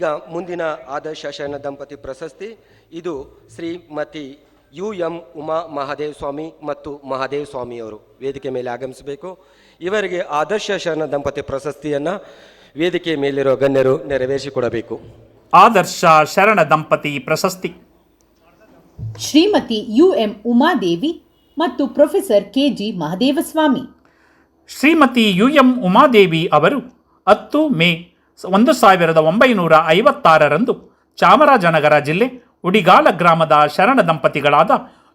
ಈಗ ಮುಂದಿನ ಆದರ್ಶ ಶರಣ ದಂಪತಿ ಪ್ರಶಸ್ತಿ ಇದು ಶ್ರೀಮತಿ ಯು ಎಂ ಉಮಾ ಮಹಾದೇವ ಸ್ವಾಮಿ ಮತ್ತು ಮಹಾದೇವ ಸ್ವಾಮಿಯವರು. ವೇದಿಕೆ ಮೇಲೆ ಆಗಮಿಸಬೇಕು. ಇವರಿಗೆ ಆದರ್ಶ ಶರಣ ದಂಪತಿ ಪ್ರಶಸ್ತಿಯನ್ನು ವೇದಿಕೆ ಮೇಲಿರೋ ಗಣ್ಯರು ನೆರವೇರಿಸಿಕೊಡಬೇಕು. ಆದರ್ಶ ಶರಣ ದಂಪತಿ ಪ್ರಶಸ್ತಿ. ಶ್ರೀಮತಿ ಯು ಎಂ ಉಮಾದೇವಿ ಮತ್ತು professor K G Mahadevaswamy. Shrimati U M Umadevi ಅವರು ಹತ್ತು ಮೇ ಒಂದು ಸಾವಿರದ ಒಂಬೈನೂರ ಐವತ್ತಾರರಂದು ಚಾಮರಾಜನಗರ ಜಿಲ್ಲೆ ಉಡಿಗಾಲ ಗ್ರಾಮದ ಶರಣ ದಂಪತಿಗಳಾದ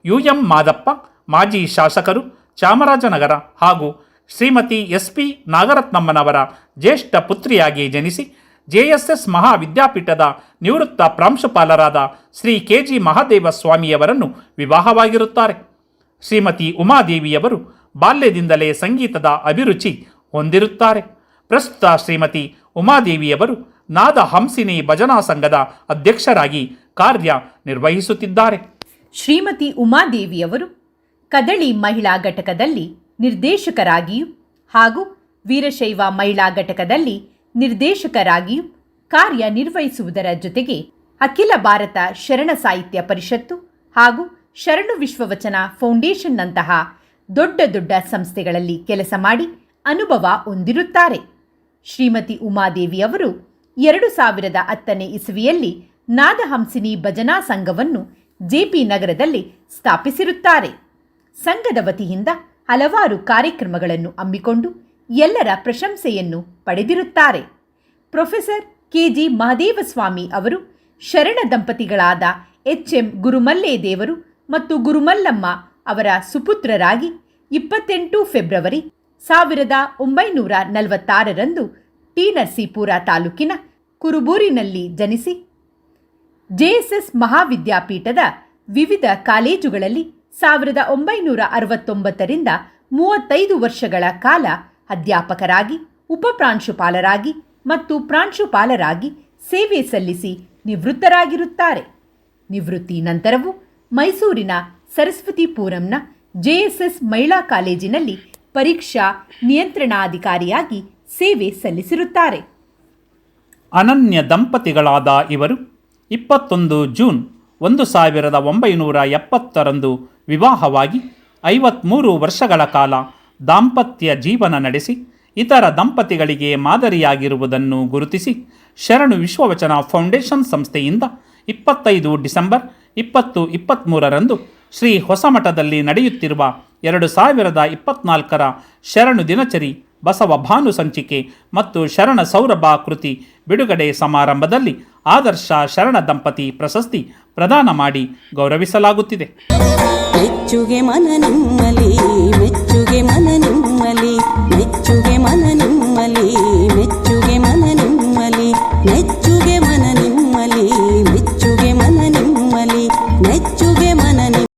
ಯು ಎಂ ಮಾದಪ್ಪ, ಮಾಜಿ ಶಾಸಕರು ಚಾಮರಾಜನಗರ ಹಾಗೂ ಶ್ರೀಮತಿ ಎಸ್ ಪಿ ನಾಗರತ್ನಮ್ಮನವರ ಜ್ಯೇಷ್ಠ ಪುತ್ರಿಯಾಗಿ ಜನಿಸಿ ಜೆಎಸ್ಎಸ್ ಮಹಾವಿದ್ಯಾಪೀಠದ ನಿವೃತ್ತ ಪ್ರಾಂಶುಪಾಲರಾದ ಶ್ರೀ ಕೆ ಜಿ ಮಹಾದೇವ ಸ್ವಾಮಿಯವರನ್ನು ವಿವಾಹವಾಗಿರುತ್ತಾರೆ. ಶ್ರೀಮತಿ ಉಮಾದೇವಿಯವರು ಬಾಲ್ಯದಿಂದಲೇ ಸಂಗೀತದ ಅಭಿರುಚಿ ಹೊಂದಿರುತ್ತಾರೆ. ಪ್ರಸ್ತುತ ಶ್ರೀಮತಿ ಉಮಾದೇವಿಯವರು ನಾದ ಹಂಸಿನಿ ಭಜನಾ ಸಂಘದ ಅಧ್ಯಕ್ಷರಾಗಿ ಕಾರ್ಯ ನಿರ್ವಹಿಸುತ್ತಿದ್ದಾರೆ. ಶ್ರೀಮತಿ ಉಮಾದೇವಿಯವರು ಕದಳಿ ಮಹಿಳಾ ಘಟಕದಲ್ಲಿ ನಿರ್ದೇಶಕರಾಗಿಯೂ ಹಾಗೂ ವೀರಶೈವ ಮಹಿಳಾ ಘಟಕದಲ್ಲಿ ನಿರ್ದೇಶಕರಾಗಿಯೂ ಕಾರ್ಯನಿರ್ವಹಿಸುವುದರ ಜೊತೆಗೆ ಅಖಿಲ ಭಾರತ ಶರಣ ಸಾಹಿತ್ಯ ಪರಿಷತ್ತು ಹಾಗೂ ಶರಣು ವಿಶ್ವವಚನ ಫೌಂಡೇಶನ್ನಂತಹ ದೊಡ್ಡ ದೊಡ್ಡ ಸಂಸ್ಥೆಗಳಲ್ಲಿ ಕೆಲಸ ಮಾಡಿ ಅನುಭವ ಹೊಂದಿರುತ್ತಾರೆ. ಶ್ರೀಮತಿ ಉಮಾದೇವಿ ಅವರು ಎರಡು ಸಾವಿರದ ಹತ್ತನೇ ಇಸವಿಯಲ್ಲಿ ನಾದಹಂಸಿನಿ ಭಜನಾ ಸಂಘವನ್ನು ಜೆಪಿ ನಗರದಲ್ಲಿ ಸ್ಥಾಪಿಸಿರುತ್ತಾರೆ. ಸಂಘದ ವತಿಯಿಂದ ಹಲವಾರು ಕಾರ್ಯಕ್ರಮಗಳನ್ನು ಹಮ್ಮಿಕೊಂಡು ಎಲ್ಲರ ಪ್ರಶಂಸೆಯನ್ನು ಪಡೆದಿರುತ್ತಾರೆ. ಪ್ರೊಫೆಸರ್ ಕೆಜಿ ಮಹದೇವಸ್ವಾಮಿ ಅವರು ಶರಣ ದಂಪತಿಗಳಾದ ಎಚ್ ಎಂ ಗುರುಮಲ್ಲೇದೇವರು ಮತ್ತು ಗುರುಮಲ್ಲಮ್ಮ ಅವರ ಸುಪುತ್ರರಾಗಿ ಇಪ್ಪತ್ತೆಂಟು ಫೆಬ್ರವರಿ ಸಾವಿರದ ಒಂಬೈನೂರ ನಲವತ್ತಾರರಂದು ಟಿ ನರಸೀಪುರ ತಾಲೂಕಿನ ಕುರುಬೂರಿನಲ್ಲಿ ಜನಿಸಿ ಜೆಎಸ್ಎಸ್ ಮಹಾವಿದ್ಯಾಪೀಠದ ವಿವಿಧ ಕಾಲೇಜುಗಳಲ್ಲಿ ಸಾವಿರದ ಒಂಬೈನೂರ ಅರವತ್ತೊಂಬತ್ತರಿಂದ ಮೂವತ್ತೈದು ವರ್ಷಗಳ ಕಾಲ ಅಧ್ಯಾಪಕರಾಗಿ, ಉಪಪ್ರಾಂಶುಪಾಲರಾಗಿ ಮತ್ತು ಪ್ರಾಂಶುಪಾಲರಾಗಿ ಸೇವೆ ಸಲ್ಲಿಸಿ ನಿವೃತ್ತರಾಗಿರುತ್ತಾರೆ. ನಿವೃತ್ತಿ ನಂತರವೂ ಮೈಸೂರಿನ ಸರಸ್ವತಿಪುರಂನ ಜೆಎಸ್ಎಸ್ ಮಹಿಳಾ ಕಾಲೇಜಿನಲ್ಲಿ ಪರೀಕ್ಷಾ ನಿಯಂತ್ರಣಾಧಿಕಾರಿಯಾಗಿ ಸೇವೆ ಸಲ್ಲಿಸಿರುತ್ತಾರೆ. ಅನನ್ಯ ದಂಪತಿಗಳಾದ ಇವರು ಇಪ್ಪತ್ತೊಂದು ಜೂನ್ ಒಂದು ಸಾವಿರದ ಒಂಬೈನೂರ ಎಪ್ಪತ್ತರಂದು ವಿವಾಹವಾಗಿ ಐವತ್ತ್ಮೂರು ವರ್ಷಗಳ ಕಾಲ ದಾಂಪತ್ಯ ಜೀವನ ನಡೆಸಿ, ಇತರ ದಂಪತಿಗಳಿಗೆ ಮಾದರಿಯಾಗಿರುವುದನ್ನು ಗುರುತಿಸಿ, ಶರಣು ವಿಶ್ವವಚನ ಫೌಂಡೇಶನ್ ಸಂಸ್ಥೆಯಿಂದ ಇಪ್ಪತ್ತೈದು ಡಿಸೆಂಬರ್ ಇಪ್ಪತ್ತು ಇಪ್ಪತ್ತ್ಮೂರರಂದು ಶ್ರೀ ಹೊಸಮಠದಲ್ಲಿ ನಡೆಯುತ್ತಿರುವ ಎರಡು ಸಾವಿರದ ಇಪ್ಪತ್ನಾಲ್ಕರ ಶರಣು ದಿನಚರಿ ಬಸವ ಭಾನು ಸಂಚಿಕೆ ಮತ್ತು ಶರಣ ಸೌರಭ ಕೃತಿ ಬಿಡುಗಡೆ ಸಮಾರಂಭದಲ್ಲಿ ಆದರ್ಶ ಶರಣ ದಂಪತಿ ಪ್ರಶಸ್ತಿ ಪ್ರದಾನ ಮಾಡಿ ಗೌರವಿಸಲಾಗುತ್ತಿದೆ. ಮೆಚ್ಚುಗೆ ಮನ ನಿಮ್ಮಲಿ, ಮೆಚ್ಚುಗೆ ಮನ ನಿಮ್ಮಲಿ, ಮೆಚ್ಚುಗೆ ಮನ